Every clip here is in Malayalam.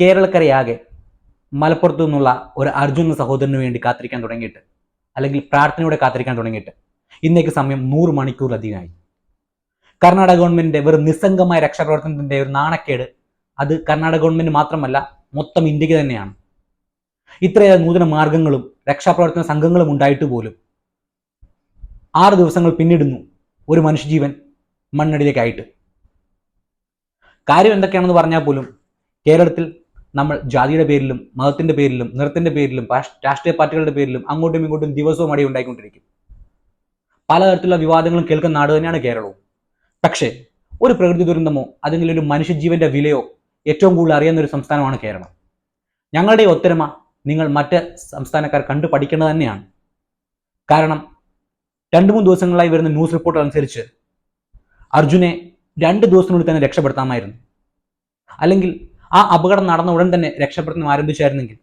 കേരളക്കരയാകെ മലപ്പുറത്തു നിന്നുള്ള ഒരു അർജുൻ സഹോദരന് വേണ്ടി കാത്തിരിക്കാൻ തുടങ്ങിയിട്ട് അല്ലെങ്കിൽ പ്രാർത്ഥനയോടെ കാത്തിരിക്കാൻ തുടങ്ങിയിട്ട് ഇന്നേക്ക് സമയം നൂറ് മണിക്കൂറിലധികമായി. കർണാടക ഗവൺമെന്റിന്റെ വെറും നിസ്സംഗമായ രക്ഷാപ്രവർത്തനത്തിന്റെ ഒരു നാണക്കേട് അത് കർണാടക ഗവൺമെന്റ് മാത്രമല്ല മൊത്തം ഇന്ത്യയ്ക്ക് തന്നെയാണ്. ഇത്രയേറെ നൂതന മാർഗങ്ങളും രക്ഷാപ്രവർത്തന സംഘങ്ങളും ഉണ്ടായിട്ട് പോലും ആറ് ദിവസങ്ങൾ പിന്നിടുന്നു ഒരു മനുഷ്യജീവൻ മണ്ണടിയിലേക്കായിട്ട്. കാര്യം എന്തൊക്കെയാണെന്ന് പറഞ്ഞാൽ പോലും കേരളത്തിൽ നമ്മൾ ജാതിയുടെ പേരിലും മതത്തിന്റെ പേരിലും നിറത്തിന്റെ പേരിലും രാഷ്ട്രീയ പാർട്ടികളുടെ പേരിലും അങ്ങോട്ടും ഇങ്ങോട്ടും ദിവസവും അടി ഉണ്ടായിക്കൊണ്ടിരിക്കും. പലതരത്തിലുള്ള വിവാദങ്ങളും കേൾക്കുന്ന നാട് തന്നെയാണ് കേരളവും. പക്ഷേ ഒരു പ്രകൃതി ദുരന്തമോ അല്ലെങ്കിൽ ഒരു മനുഷ്യജീവന്റെ വിലയോ ഏറ്റവും കൂടുതൽ അറിയുന്ന ഒരു സംസ്ഥാനമാണ് കേരളം. ഞങ്ങളുടെ ഒത്തരമ നിങ്ങൾ മറ്റ് സംസ്ഥാനക്കാർ കണ്ടു പഠിക്കേണ്ടത് തന്നെയാണ്. കാരണം രണ്ട് മൂന്ന് ദിവസങ്ങളായി വരുന്ന ന്യൂസ് റിപ്പോർട്ട് അനുസരിച്ച് അർജുനെ രണ്ട് ദിവസത്തിനുള്ളിൽ തന്നെ രക്ഷപ്പെടുത്താമായിരുന്നു. അല്ലെങ്കിൽ ആ അപകടം നടന്ന ഉടൻ തന്നെ രക്ഷപ്പെടുത്തുന്ന ആരംഭിച്ചായിരുന്നെങ്കിൽ.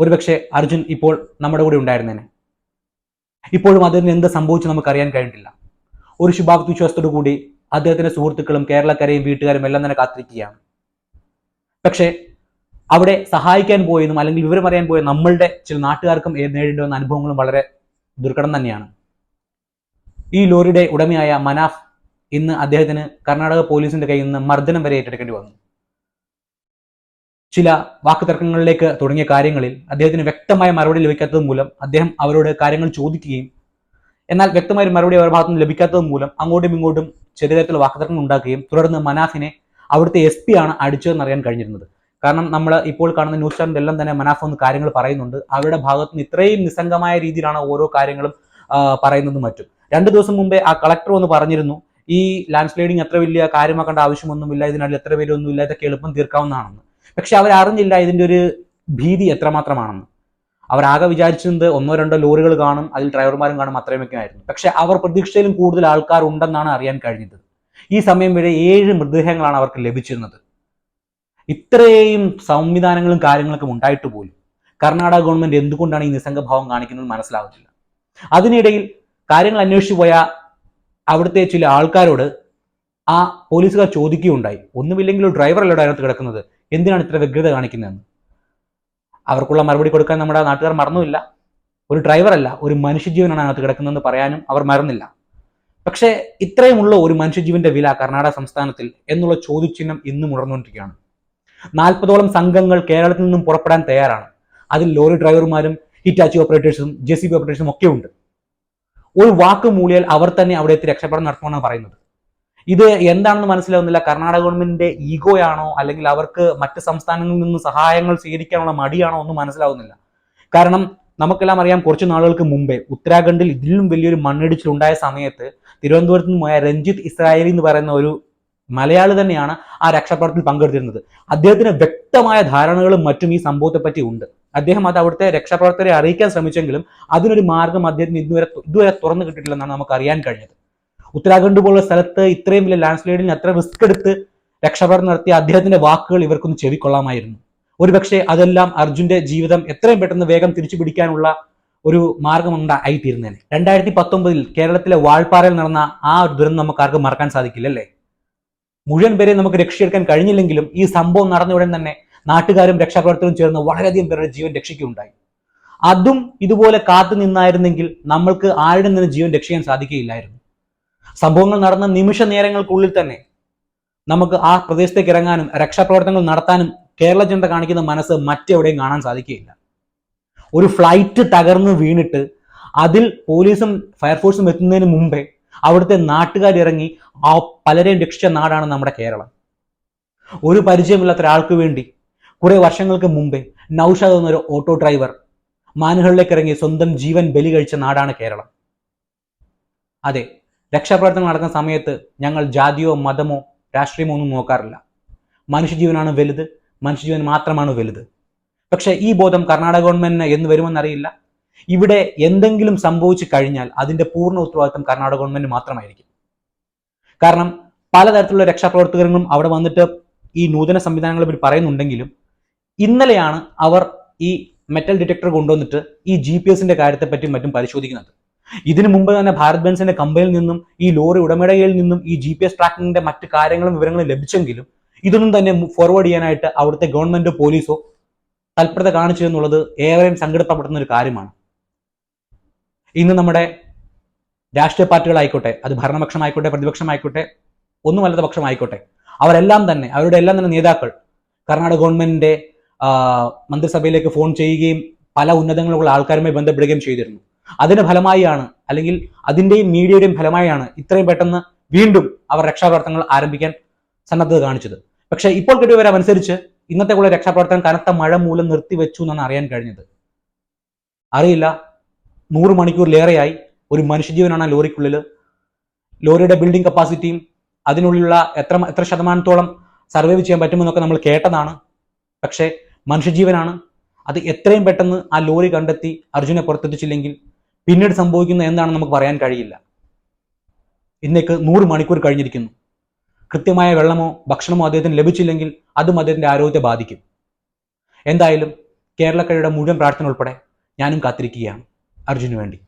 ഒരുപക്ഷെ അർജുൻ ഇപ്പോൾ നമ്മുടെ കൂടെ ഉണ്ടായിരുന്നേനെ. ഇപ്പോഴും അദ്ദേഹത്തിന് എന്ത് സംഭവിച്ചു നമുക്ക് അറിയാൻ കഴിഞ്ഞിട്ടില്ല. ഒരു ശുഭാപ്തി വിശ്വാസത്തോടു കൂടി അദ്ദേഹത്തിന്റെ സുഹൃത്തുക്കളും കേരളക്കരയും വീട്ടുകാരും എല്ലാം തന്നെ കാത്തിരിക്കുകയാണ്. പക്ഷേ അവിടെ സഹായിക്കാൻ പോയതും അല്ലെങ്കിൽ വിവരം അറിയാൻ പോയ നമ്മളുടെ ചില നാട്ടുകാർക്കും നേരിടേണ്ടി വന്ന അനുഭവങ്ങളും വളരെ ദുർഘടം തന്നെയാണ്. ഈ ലോറിയുടെ ഉടമയായ മനാഫ് ഇന്ന് അദ്ദേഹത്തിന് കർണാടക പോലീസിന്റെ കയ്യിൽ നിന്ന് മർദ്ദനം വരെ ഏറ്റെടുക്കേണ്ടി വന്നു. ചില വാക്കുതർക്കങ്ങളിലേക്ക് തുടങ്ങിയ കാര്യങ്ങളിൽ അദ്ദേഹത്തിന് വ്യക്തമായ മറുപടി ലഭിക്കാത്തത് മൂലം അദ്ദേഹം അവരോട് കാര്യങ്ങൾ ചോദിക്കുകയും എന്നാൽ വ്യക്തമായ ഒരു മറുപടി അവരുടെ ഭാഗത്തുനിന്ന് ലഭിക്കാത്തത് മൂലം അങ്ങോട്ടും ഇങ്ങോട്ടും ചെറിയ തരത്തിലുള്ള വാക്കുതർക്കം ഉണ്ടാക്കുകയും തുടർന്ന് മനാഫിനെ അവിടുത്തെ എസ് പി ആണ് അടിച്ചതെന്ന് അറിയാൻ കഴിഞ്ഞിരുന്നത്. കാരണം നമ്മൾ ഇപ്പോൾ കാണുന്ന ന്യൂസ് ചാനലിൽ എല്ലാം തന്നെ മനാഫ് ഒന്ന് കാര്യങ്ങൾ പറയുന്നുണ്ട്. അവരുടെ ഭാഗത്ത് നിന്ന് ഇത്രയും നിസ്സംഗമായ രീതിയിലാണ് ഓരോ കാര്യങ്ങളും പറയുന്നതും മറ്റും. രണ്ട് ദിവസം മുമ്പേ ആ കളക്ടർ ഒന്ന് പറഞ്ഞിരുന്നു ഈ ലാൻഡ് സ്ലൈഡിങ് അത്ര വലിയ കാര്യമാക്കേണ്ട ആവശ്യമൊന്നുമില്ല ഇതിനകത്ത് എത്ര പേരൊന്നുമില്ല ഇതൊക്കെ എളുപ്പം തീർക്കാവുന്നതാണെന്ന്. പക്ഷെ അവർ അറിഞ്ഞില്ല ഇതിന്റെ ഒരു ഭീതി എത്രമാത്രമാണെന്ന്. അവരാകെ വിചാരിച്ചത് ഒന്നോ രണ്ടോ ലോറികൾ കാണും അതിൽ ഡ്രൈവർമാരും കാണും അത്രയുമൊക്കെ ആയിരുന്നു. പക്ഷെ അവർ പ്രതീക്ഷയിലും കൂടുതൽ ആൾക്കാർ ഉണ്ടെന്നാണ് അറിയാൻ കഴിഞ്ഞത്. ഈ സമയം വരെ ഏഴ് മൃതദേഹങ്ങളാണ് അവർക്ക് ലഭിച്ചിരുന്നത്. ഇത്രയും സംവിധാനങ്ങളും കാര്യങ്ങളൊക്കെ ഉണ്ടായിട്ട് പോലും കർണാടക ഗവൺമെന്റ് എന്തുകൊണ്ടാണ് ഈ നിസ്സംഗഭാവം കാണിക്കുന്നത് മനസ്സിലാവത്തില്ല അതിനിടയിൽ കാര്യങ്ങൾ അന്വേഷിച്ചു പോയ അവിടുത്തെ ചില ആൾക്കാരോട് ആ പോലീസുകാർ ചോദിക്കുകയുണ്ടായി. ഒന്നുമില്ലെങ്കിലും ഡ്രൈവർ അല്ലയുടെ അതിനകത്ത് കിടക്കുന്നത്? എന്തിനാണ് ഇത്ര വ്യഗ്രത കാണിക്കുന്നതെന്ന്? അവർക്കുള്ള മറുപടി കൊടുക്കാൻ നമ്മുടെ നാട്ടുകാർ മറന്നുമില്ല. ഒരു ഡ്രൈവറല്ല ഒരു മനുഷ്യജീവനാണ് അതിനകത്ത് കിടക്കുന്നതെന്ന് പറയാനും അവർ മറന്നില്ല. പക്ഷേ ഇത്രയുമുള്ള ഒരു മനുഷ്യജീവന്റെ വില കർണാടക സംസ്ഥാനത്തിൽ എന്നുള്ള ചോദ്യചിഹ്നം ഇന്നും ഉണർന്നുകൊണ്ടിരിക്കുകയാണ്. നാൽപ്പതോളം സംഘങ്ങൾ കേരളത്തിൽ നിന്നും പുറപ്പെടാൻ തയ്യാറാണ്. അതിൽ ലോറി ഡ്രൈവർമാരും ഹിറ്റാച്ചി ഓപ്പറേറ്റേഴ്സും ജെ സി ബി ഓപ്പറേറ്റേഴ്സും ഒക്കെ ഉണ്ട്. ഒരു വാക്ക് മൂളിയാൽ അവർ തന്നെ അവിടെ എത്തി രക്ഷപ്പെടാൻ നടത്തുമെന്നാണ് പറയുന്നത്. ഇത് എന്താണെന്ന് മനസ്സിലാവുന്നില്ല. കർണാടക ഗവൺമെന്റിന്റെ ഈഗോയാണോ അല്ലെങ്കിൽ അവർക്ക് മറ്റ് സംസ്ഥാനങ്ങളിൽ നിന്ന് സഹായങ്ങൾ സ്വീകരിക്കാനുള്ള മടിയാണോ ഒന്നും മനസ്സിലാവുന്നില്ല. കാരണം നമുക്കെല്ലാം അറിയാം കുറച്ച് നാളുകൾക്ക് മുമ്പേ ഉത്തരാഖണ്ഡിൽ ഇതിലും വലിയൊരു മണ്ണിടിച്ചിലുണ്ടായ സമയത്ത് തിരുവനന്തപുരത്ത് നിന്ന് പോയ രഞ്ജിത്ത് ഇസ്രായേലി എന്ന് പറയുന്ന ഒരു മലയാളി തന്നെയാണ് ആ രക്ഷാപ്രവർത്തനത്തിൽ പങ്കെടുത്തിരുന്നത്. അദ്ദേഹത്തിന് വ്യക്തമായ ധാരണകളും മറ്റും ഈ സംഭവത്തെ പറ്റി ഉണ്ട്. അദ്ദേഹം അത് അവിടുത്തെ രക്ഷാപ്രവർത്തകരെ അറിയിക്കാൻ ശ്രമിച്ചെങ്കിലും അതിനൊരു മാർഗം അദ്ദേഹത്തിന് ഇതുവരെ ഇതുവരെ തുറന്നു കിട്ടിയിട്ടില്ലെന്നാണ് നമുക്ക് അറിയാൻ കഴിഞ്ഞത്. ഉത്തരാഖണ്ഡ് പോലുള്ള സ്ഥലത്ത് ഇത്രയും വലിയ ലാൻഡ് അത്ര റിസ്ക് എടുത്ത് രക്ഷാപ്രവർത്തനം നടത്തിയ അദ്ദേഹത്തിന്റെ വാക്കുകൾ ഇവർക്കൊന്ന് ചെവിക്കൊള്ളാമായിരുന്നു. ഒരുപക്ഷെ അതെല്ലാം അർജുന്റെ ജീവിതം എത്രയും പെട്ടെന്ന് വേഗം തിരിച്ചു പിടിക്കാനുള്ള ഒരു മാർഗം ഉണ്ടായി തീരുന്നതിന് രണ്ടായിരത്തി പത്തൊമ്പതിൽ കേരളത്തിലെ വാൾപ്പാറയിൽ നടന്ന ആ ഒരു ദുരന്തം നമുക്ക് ആർക്കും മറക്കാൻ സാധിക്കില്ല അല്ലേ മുഴുവൻ പേരെ നമുക്ക് രക്ഷിച്ചെടുക്കാൻ കഴിഞ്ഞില്ലെങ്കിലും ഈ സംഭവം നടന്ന ഉടൻ തന്നെ നാട്ടുകാരും രക്ഷാപ്രവർത്തകരും ചേർന്ന് വളരെയധികം പേരുടെ ജീവൻ രക്ഷിക്കുകയുണ്ടായി. അതും ഇതുപോലെ കാത്തു നിന്നായിരുന്നെങ്കിൽ നമ്മൾക്ക് ആരുടെ നിന്ന് ജീവൻ രക്ഷിക്കാൻ സാധിക്കുകയില്ലായിരുന്നു. സംഭവങ്ങൾ നടന്ന നിമിഷ നേരങ്ങൾക്കുള്ളിൽ തന്നെ നമുക്ക് ആ പ്രദേശത്തേക്ക് ഇറങ്ങാനും രക്ഷാപ്രവർത്തനങ്ങൾ നടത്താനും കേരള ജനത കാണിക്കുന്ന മനസ്സ് മറ്റെവിടെയും കാണാൻ സാധിക്കുകയില്ല. ഒരു ഫ്ലൈറ്റ് തകർന്നു വീണിട്ട് അതിൽ പോലീസും ഫയർഫോഴ്സും എത്തുന്നതിന് മുമ്പേ അവിടുത്തെ നാട്ടുകാർ ഇറങ്ങി ആ പലരെയും രക്ഷിച്ച നാടാണ് നമ്മുടെ കേരളം. ഒരു പരിചയമില്ലാത്ത ഒരാൾക്ക് വേണ്ടി കുറെ വർഷങ്ങൾക്ക് മുമ്പേ നൌഷാദ് എന്നൊരു ഓട്ടോ ഡ്രൈവർ മാനുകളിലേക്ക് ഇറങ്ങി സ്വന്തം ജീവൻ ബലി കഴിച്ച നാടാണ് കേരളം. അതെ രക്ഷാപ്രവർത്തനം നടക്കുന്ന സമയത്ത് ഞങ്ങൾ ജാതിയോ മതമോ രാഷ്ട്രീയമോ ഒന്നും നോക്കാറില്ല. മനുഷ്യജീവനാണ് വലുത് മനുഷ്യജീവൻ മാത്രമാണ് വലുത്. പക്ഷേ ഈ ബോധം കർണാടക ഗവൺമെന്റിന് എന്ന് വരുമെന്നറിയില്ല ഇവിടെ എന്തെങ്കിലും സംഭവിച്ചു കഴിഞ്ഞാൽ അതിന്റെ പൂർണ ഉത്തരവാദിത്തം കർണാടക ഗവൺമെന്റ് മാത്രമായിരിക്കും. കാരണം പലതരത്തിലുള്ള രക്ഷാപ്രവർത്തകരും അവിടെ വന്നിട്ട് ഈ നൂതന സംവിധാനങ്ങളെ പറ്റി പറയുന്നുണ്ടെങ്കിലും ഇന്നലെയാണ് അവർ ഈ മെറ്റൽ ഡിറ്റക്ടർ കൊണ്ടുവന്നിട്ട് ഈ ജി പി എസിന്റെ കാര്യത്തെപ്പറ്റി മറ്റും പരിശോധിക്കുന്നത്. ഇതിനു മുമ്പ് തന്നെ ഭാരത് ബെൻസിന്റെ കമ്പനിയിൽ നിന്നും ഈ ലോറി ഉടമയുടെ കയ്യിൽ നിന്നും ഈ ജി പി എസ് ട്രാക്കിങ്ങിന്റെ മറ്റ് കാര്യങ്ങളും വിവരങ്ങളും ലഭിച്ചെങ്കിലും ഇതൊന്നും തന്നെ ഫോർവേഡ് ചെയ്യാനായിട്ട് അവിടുത്തെ ഗവൺമെന്റോ പോലീസോ തൽപരത കാണിച്ചു എന്നുള്ളത് ഏവരെയും സങ്കടപ്പെടുത്തുന്ന ഒരു കാര്യമാണ്. ഇന്ന് നമ്മുടെ രാഷ്ട്രീയ പാർട്ടികളായിക്കോട്ടെ അത് ഭരണപക്ഷമായിക്കോട്ടെ പ്രതിപക്ഷമായിക്കോട്ടെ ഒന്നുമല്ലാത്ത പക്ഷമായിക്കോട്ടെ അവരെല്ലാം തന്നെ അവരുടെ എല്ലാം തന്നെ നേതാക്കൾ കർണാടക ഗവൺമെന്റിന്റെ മന്ത്രിസഭയിലേക്ക് ഫോൺ ചെയ്യുകയും പല ഉന്നതങ്ങളുള്ള ആൾക്കാരുമായി ബന്ധപ്പെടുകയും ചെയ്തിരുന്നു. അതിന്റെ ഫലമായാണ് അല്ലെങ്കിൽ അതിന്റെയും മീഡിയയുടെയും ഫലമായാണ് ഇത്രയും പെട്ടെന്ന് വീണ്ടും അവർ രക്ഷാപ്രവർത്തനങ്ങൾ ആരംഭിക്കാൻ സന്നദ്ധത കാണിച്ചത്. പക്ഷേ ഇപ്പോൾ കിട്ടിയ വിവരം അനുസരിച്ച് ഇന്നത്തെ കൂടെ രക്ഷാപ്രവർത്തനം കനത്ത മഴ മൂലം നിർത്തിവെച്ചു എന്നാണ് അറിയാൻ കഴിഞ്ഞത്. അറിയില്ല. നൂറ് മണിക്കൂറിലേറെയായി ഒരു മനുഷ്യജീവനാണ് ലോറിക്കുള്ളിൽ. ലോറിയുടെ ബിൽഡിംഗ് കപ്പാസിറ്റിയും അതിനുള്ളിലുള്ള എത്ര എത്ര ശതമാനത്തോളം സർവൈവ് ചെയ്യാൻ പറ്റുമെന്നൊക്കെ നമ്മൾ കേട്ടതാണ്. പക്ഷേ മനുഷ്യജീവനാണ്. അത് എത്രയും പെട്ടെന്ന് ആ ലോറി കണ്ടെത്തി അർജുനെ പുറത്തെത്തിച്ചില്ലെങ്കിൽ പിന്നീട് സംഭവിക്കുന്ന എന്താണെന്ന് നമുക്ക് പറയാൻ കഴിയില്ല. ഇന്നേക്ക് നൂറ് മണിക്കൂർ കഴിഞ്ഞിരിക്കുന്നു. കൃത്യമായ വെള്ളമോ ഭക്ഷണമോ അദ്ദേഹത്തിന് ലഭിച്ചില്ലെങ്കിൽ അതും അദ്ദേഹത്തിന്റെ ആരോഗ്യത്തെ ബാധിക്കും. എന്തായാലും കേരളക്കരയുടെ മുഴുവൻ പ്രാർത്ഥന ഉൾപ്പെടെ ഞാനും കാത്തിരിക്കുകയാണ്. അർജുന് വേണ്ടി.